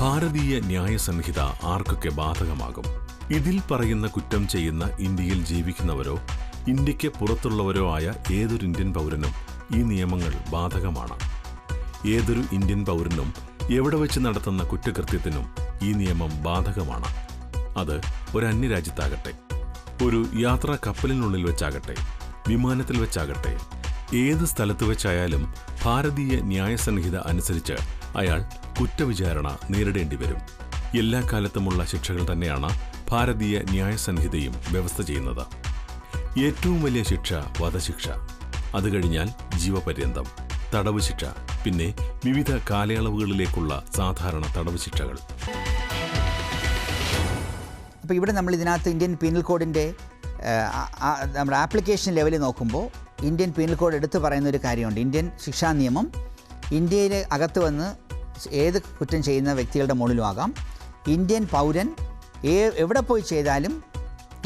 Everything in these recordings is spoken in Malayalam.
ഭാരതീയ ന്യായ സംഹിത ആർക്കൊക്കെ ബാധകമാകും? ഇതിൽ പറയുന്ന കുറ്റം ചെയ്യുന്ന ഇന്ത്യയിൽ ജീവിക്കുന്നവരോ ഇന്ത്യയ്ക്ക് പുറത്തുള്ളവരോ ആയ ഏതൊരു ഇന്ത്യൻ പൗരനും ഈ നിയമങ്ങൾ ബാധകമാണ്. ഏതൊരു ഇന്ത്യൻ പൗരനും എവിടെ വെച്ച് നടത്തുന്ന കുറ്റകൃത്യത്തിനും ഈ നിയമം ബാധകമാണ്. അത് ഒരു അന്യരാജ്യത്താകട്ടെ ഒരു യാത്രാ കപ്പലിനുള്ളിൽ വെച്ചാകട്ടെ വിമാനത്തിൽ വെച്ചാകട്ടെ ഏത് സ്ഥലത്ത് വെച്ചായാലും ഭാരതീയ ന്യായസംഹിത അനുസരിച്ച് അയാൾ കുറ്റവിചാരണ നേരിടേണ്ടി വരും എല്ലാ കാലത്തുമുള്ള ശിക്ഷകൾ തന്നെയാണ് ഭാരതീയ ന്യായസംഹിതയും വ്യവസ്ഥ ചെയ്യുന്നത്. ഏറ്റവും വലിയ ശിക്ഷ വധശിക്ഷ. അത് കഴിഞ്ഞാൽ ജീവപര്യന്തം തടവ് ശിക്ഷ പിന്നെ വിവിധ കാലയളവുകളിലേക്കുള്ള സാധാരണ തടവ് ശിക്ഷകൾ. അപ്പോൾ ഇവിടെ നമ്മൾ ഇതിനകത്ത് ഇന്ത്യൻ പീനൽ കോഡിന്റെ നമ്മുടെ ആപ്ലിക്കേഷൻ ലെവലിൽ നോക്കുമ്പോൾ ഇന്ത്യൻ പീനൽ കോഡ് എടുത്തു പറയുന്ന ഒരു കാര്യമുണ്ട്. ഇന്ത്യൻ ശിക്ഷാ നിയമം ഇന്ത്യയിൽ അകത്ത് വന്ന് ഏത് കുറ്റം ചെയ്യുന്ന വ്യക്തികളുടെ മുകളിലുമാകാം ഇന്ത്യൻ പൗരൻ എവിടെ പോയി ചെയ്താലും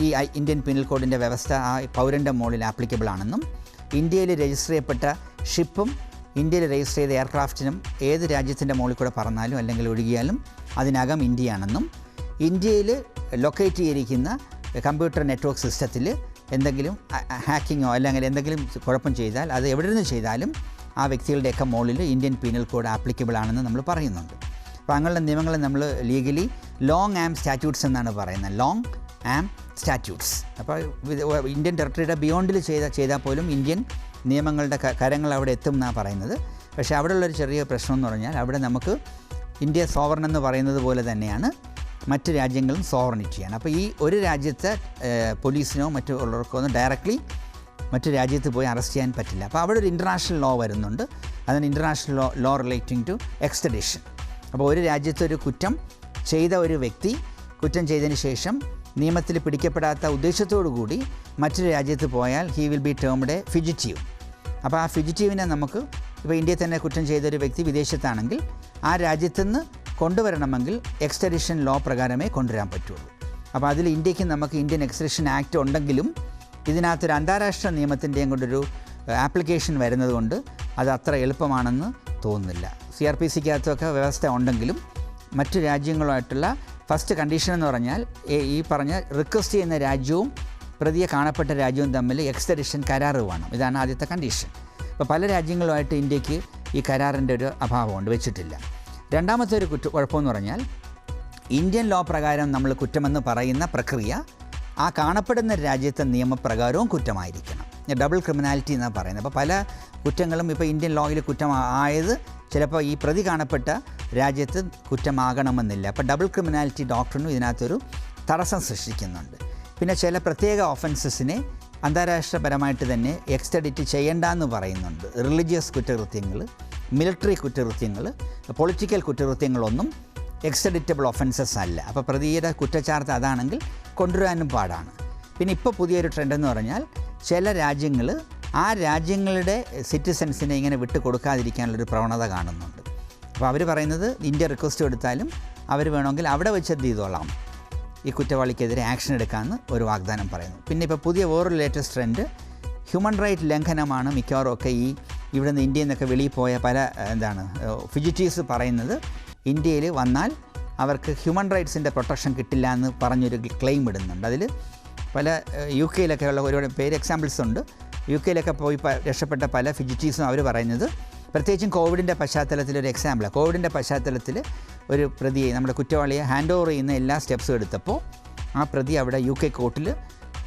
ഈ ഇന്ത്യൻ പിനൽ കോഡിന്റെ വ്യവസ്ഥ ആ പൗരന്റെ മുകളിൽ ആപ്ലിക്കബിൾ ആണെന്നും ഇന്ത്യയിൽ രജിസ്റ്റർ ചെയ്യപ്പെട്ട ഷിപ്പും ഇന്ത്യയിൽ രജിസ്റ്റർ ചെയ്ത എയർക്രാഫ്റ്റിനും ഏത് രാജ്യത്തിന്റെ മുകളിൽ കൂടെ പറഞ്ഞാലും അല്ലെങ്കിൽ ഒഴുകിയാലും അതിനകം ഇന്ത്യയാണെന്നും ഇന്ത്യയിൽ ലൊക്കേറ്റ് ചെയ്തിരിക്കുന്ന കമ്പ്യൂട്ടർ നെറ്റ്വർക്ക് സിസ്റ്റത്തിൽ എന്തെങ്കിലും ഹാക്കിങ്ങോ അല്ലെങ്കിൽ എന്തെങ്കിലും കുഴപ്പം ചെയ്താൽ അത് എവിടെ നിന്ന് ചെയ്താലും ആ വ്യക്തികളുടെയൊക്കെ മുകളിൽ ഇന്ത്യൻ പീനൽ കോഡ് ആപ്ലിക്കബിൾ ആണെന്ന് നമ്മൾ പറയുന്നുണ്ട്. അപ്പോൾ അങ്ങനെയുള്ള നിയമങ്ങളെ നമ്മൾ ലീഗലി ലോങ് ആം സ്റ്റാറ്റ്യൂട്ട്സ് എന്നാണ് പറയുന്നത്. ലോങ് ആം സ്റ്റാറ്റ്യൂട്ട്സ് അപ്പോൾ ഇന്ത്യൻ ടെറിട്ടറിയുടെ ബിയോണ്ടിൽ ചെയ്ത ചെയ്താൽ പോലും ഇന്ത്യൻ നിയമങ്ങളുടെ കരങ്ങൾ അവിടെ എത്തും എന്നാണ് പറയുന്നത്. പക്ഷേ അവിടെയുള്ളൊരു ചെറിയ പ്രശ്നം എന്ന് പറഞ്ഞാൽ അവിടെ നമുക്ക് ഇന്ത്യ സോവറൻ എന്ന് പറയുന്നത് പോലെ തന്നെയാണ് മറ്റ് രാജ്യങ്ങളും സോവറിനിറ്റിയാണ് അപ്പോൾ ഈ ഒരു രാജ്യത്തെ പോലീസിനോ മറ്റു ഉള്ളവർക്കോ ഒന്നും ഡയറക്റ്റ്ലി മറ്റു രാജ്യത്ത് പോയി അറസ്റ്റ് ചെയ്യാൻ പറ്റില്ല. അപ്പോൾ അവിടെ ഒരു ഇന്റർനാഷണൽ ലോ വരുന്നുണ്ട്. അതിന് international law law relating to extradition അപ്പോൾ ഒരു രാജ്യത്ത് ഒരു കുറ്റം ചെയ്ത ഒരു വ്യക്തി കുറ്റം ചെയ്തതിന് ശേഷം നിയമത്തിൽ പിടിക്കപ്പെടാത്ത ഉദ്ദേശത്തോടു കൂടി മറ്റൊരു രാജ്യത്ത് പോയാൽ he will be termed a fugitive അപ്പോൾ ആ ഫിജിറ്റീവിനെ നമുക്ക് ഇപ്പോൾ ഇന്ത്യയിൽ തന്നെ കുറ്റം ചെയ്തൊരു വ്യക്തി വിദേശത്താണെങ്കിൽ ആ രാജ്യത്തുനിന്ന് കൊണ്ടുവരണമെങ്കിൽ എക്സ്റ്റഡിഷൻ ലോ പ്രകാരമേ കൊണ്ടുവരാൻ പറ്റുള്ളൂ. അപ്പോൾ അതിൽ ഇന്ത്യയ്ക്ക് നമുക്ക് ഇന്ത്യൻ എക്സ്റ്റഡിഷൻ ആക്ട് ഉണ്ടെങ്കിലും ഇതിനകത്തൊരു അന്താരാഷ്ട്ര നിയമത്തിന്റെയും കൊണ്ടൊരു ആപ്ലിക്കേഷൻ വരുന്നതുകൊണ്ട് അത് അത്ര എളുപ്പമാണെന്ന് തോന്നുന്നില്ല. സി ആർ പി സിക്കകത്തൊക്കെ വ്യവസ്ഥ ഉണ്ടെങ്കിലും മറ്റു രാജ്യങ്ങളുമായിട്ടുള്ള ഫസ്റ്റ് കണ്ടീഷൻ എന്ന് പറഞ്ഞാൽ ഈ- പറഞ്ഞ റിക്വസ്റ്റ് ചെയ്യുന്ന രാജ്യവും പ്രതിയെ കാണപ്പെട്ട രാജ്യവും തമ്മിൽ എക്സ്റ്റഡിഷൻ കരാറ് വേണം. ഇതാണ് ആദ്യത്തെ കണ്ടീഷൻ. അപ്പോൾ പല രാജ്യങ്ങളുമായിട്ട് ഇന്ത്യയ്ക്ക് ഈ കരാറിന്റെ ഒരു അഭാവമുണ്ട് വെച്ചിട്ടില്ല. രണ്ടാമത്തെ ഒരു കുറ്റ കുഴപ്പമെന്ന് പറഞ്ഞാൽ ഇന്ത്യൻ ലോ പ്രകാരം നമ്മൾ കുറ്റമെന്ന് പറയുന്ന പ്രക്രിയ ആ കാണപ്പെടുന്ന രാജ്യത്തെ നിയമപ്രകാരവും കുറ്റമായിരിക്കണം. ഡബിൾ ക്രിമിനാലിറ്റി എന്നാണ് പറയുന്നത്. അപ്പോൾ പല കുറ്റങ്ങളും ഇപ്പോൾ ഇന്ത്യൻ ലോയിൽ കുറ്റം ആയത് ചിലപ്പോൾ ഈ പ്രതി കാണപ്പെട്ട രാജ്യത്ത് കുറ്റമാകണമെന്നില്ല. അപ്പോൾ ഡബിൾ ക്രിമിനാലിറ്റി ഡോക്ടറിനും ഇതിനകത്തൊരു തടസ്സം സൃഷ്ടിക്കുന്നുണ്ട്. പിന്നെ ചില പ്രത്യേക ഓഫൻസസിനെ അന്താരാഷ്ട്രപരമായിട്ട് തന്നെ എക്സ്റ്റഡിറ്റ് ചെയ്യേണ്ട എന്ന് പറയുന്നുണ്ട്. റിലീജിയസ് കുറ്റകൃത്യങ്ങൾ മിലിറ്ററി കുറ്റകൃത്യങ്ങൾ പൊളിറ്റിക്കൽ കുറ്റകൃത്യങ്ങളൊന്നും എക്സ്ട്രഡിറ്റബിൾ ഒഫൻസസ് അല്ല. അപ്പോൾ പ്രതിയുടെ കുറ്റച്ചാർത്ത് അതാണെങ്കിൽ കൊണ്ടുവരാനും പാടാണ്. പിന്നെ ഇപ്പോൾ പുതിയൊരു ട്രെൻഡ് എന്ന് പറഞ്ഞാൽ ചില രാജ്യങ്ങൾ ആ രാജ്യങ്ങളുടെ സിറ്റിസൻസിനെ ഇങ്ങനെ വിട്ട് കൊടുക്കാതിരിക്കാനുള്ളൊരു പ്രവണത കാണുന്നുണ്ട്. അപ്പോൾ അവർ പറയുന്നത് ഇന്ത്യ റിക്വസ്റ്റ് കൊടുത്താലും അവർ വേണമെങ്കിൽ അവിടെ വെച്ച് എന്ത് ചെയ്തോളാം. ഈ കുറ്റവാളിക്കെതിരെ ആക്ഷൻ എടുക്കാമെന്ന് ഒരു വാഗ്ദാനം പറയുന്നു. പിന്നെ ഇപ്പോൾ പുതിയ വേറൊരു ലേറ്റസ്റ്റ് ട്രെൻഡ് ഹ്യൂമൻ റൈറ്റ് ലംഘനമാണ് മിക്കവാറും ഒക്കെ ഈ ഇവിടുന്ന് ഇന്ത്യയിൽ നിന്നൊക്കെ വെളിയിൽ പോയ പല എന്താണ് ഫിജിറ്റീവ്സ് പറയുന്നത് ഇന്ത്യയിൽ വന്നാൽ അവർക്ക് ഹ്യൂമൻ റൈറ്റ്സിന്റെ പ്രൊട്ടക്ഷൻ കിട്ടില്ല എന്ന് പറഞ്ഞൊരു ക്ലെയിം ഇടുന്നുണ്ട്. അതിൽ പല യു കെയിലൊക്കെ ഉള്ള ഒരുപാട് പേര് എക്സാമ്പിൾസ് ഉണ്ട്. യു കെയിലൊക്കെ പോയി രക്ഷപ്പെട്ട പല ഫിജിറ്റീസും അവർ പറയുന്നത്. പ്രത്യേകിച്ചും കോവിഡിന്റെ പശ്ചാത്തലത്തിൽ ഒരു എക്സാമ്പിളാണ് കോവിഡിന്റെ പശ്ചാത്തലത്തിൽ ഒരു പ്രതിയെ നമ്മുടെ കുറ്റവാളിയെ ഹാൻഡ് ഓവർ ചെയ്യുന്ന എല്ലാ സ്റ്റെപ്സും എടുത്തപ്പോൾ ആ പ്രതി അവിടെ യു കെ കോർട്ടിൽ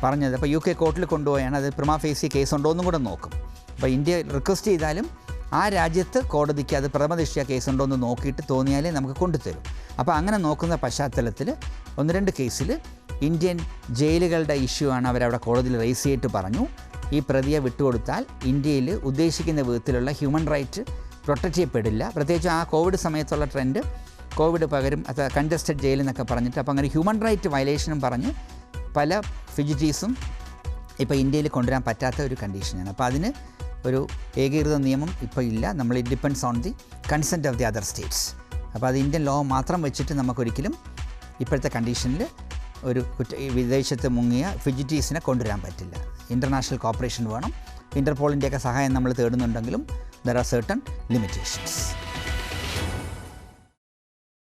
പറഞ്ഞത്. അപ്പോൾ യു കെ കോർട്ടിൽ കൊണ്ടുപോയാണ്. അത് പ്രമാ ഫേസി കേസ് ഉണ്ടോ എന്നും കൂടെ നോക്കും. അപ്പോൾ ഇന്ത്യ റിക്വസ്റ്റ് ചെയ്താലും ആ രാജ്യത്ത് കോടതിക്ക് അത് കേസ് കേസുണ്ടോ എന്ന് നോക്കിയിട്ട് തോന്നിയാലേ നമുക്ക് കൊണ്ടുതരും. അപ്പോൾ അങ്ങനെ നോക്കുന്ന പശ്ചാത്തലത്തിൽ ഒന്ന് രണ്ട് കേസിൽ ഇന്ത്യൻ ജയിലുകളുടെ ഇഷ്യൂ ആണ് അവരവിടെ കോടതിയിൽ റേസ് ചെയ്തിട്ട് പറഞ്ഞു. ഈ പ്രതിയെ വിട്ടുകൊടുത്താൽ ഇന്ത്യയിൽ ഉദ്ദേശിക്കുന്ന വിധത്തിലുള്ള ഹ്യൂമൻ റൈറ്റ് പ്രൊട്ടക്റ്റ് ചെയ്യപ്പെടില്ല. പ്രത്യേകിച്ച് ആ കോവിഡ് സമയത്തുള്ള ട്രെൻഡ് കോവിഡ് പകരും അത് കൺജസ്റ്റഡ് ജയിൽ എന്നൊക്കെ പറഞ്ഞിട്ട് അപ്പോൾ അങ്ങനെ ഹ്യൂമൻ റൈറ്റ് വയലേഷനും പറഞ്ഞ് പല ഫിജിറ്റീസും ഇപ്പോൾ ഇന്ത്യയിൽ കൊണ്ടുവരാൻ പറ്റാത്ത ഒരു കണ്ടീഷനാണ് അപ്പോൾ അതിന് ഒരു ഏകീകൃത നിയമം ഇപ്പോൾ ഇല്ല. നമ്മൾ it depends on the consent of the other states അപ്പോൾ അത് ഇന്ത്യൻ ലോ മാത്രം വെച്ചിട്ട് നമുക്കൊരിക്കലും ഇപ്പോഴത്തെ കണ്ടീഷനിൽ ഒരു കുറ്റ വിദേശത്ത് മുങ്ങിയ ഫിജിറ്റീസിനെ കൊണ്ടുവരാൻ പറ്റില്ല. ഇന്റർനാഷണൽ കോപ്പറേഷൻ വേണം. ഇന്റർപോളിന്റെയൊക്കെ സഹായം നമ്മൾ തേടുന്നുണ്ടെങ്കിലും ദർ ആർ സർട്ടൺ ലിമിറ്റേഷൻസ്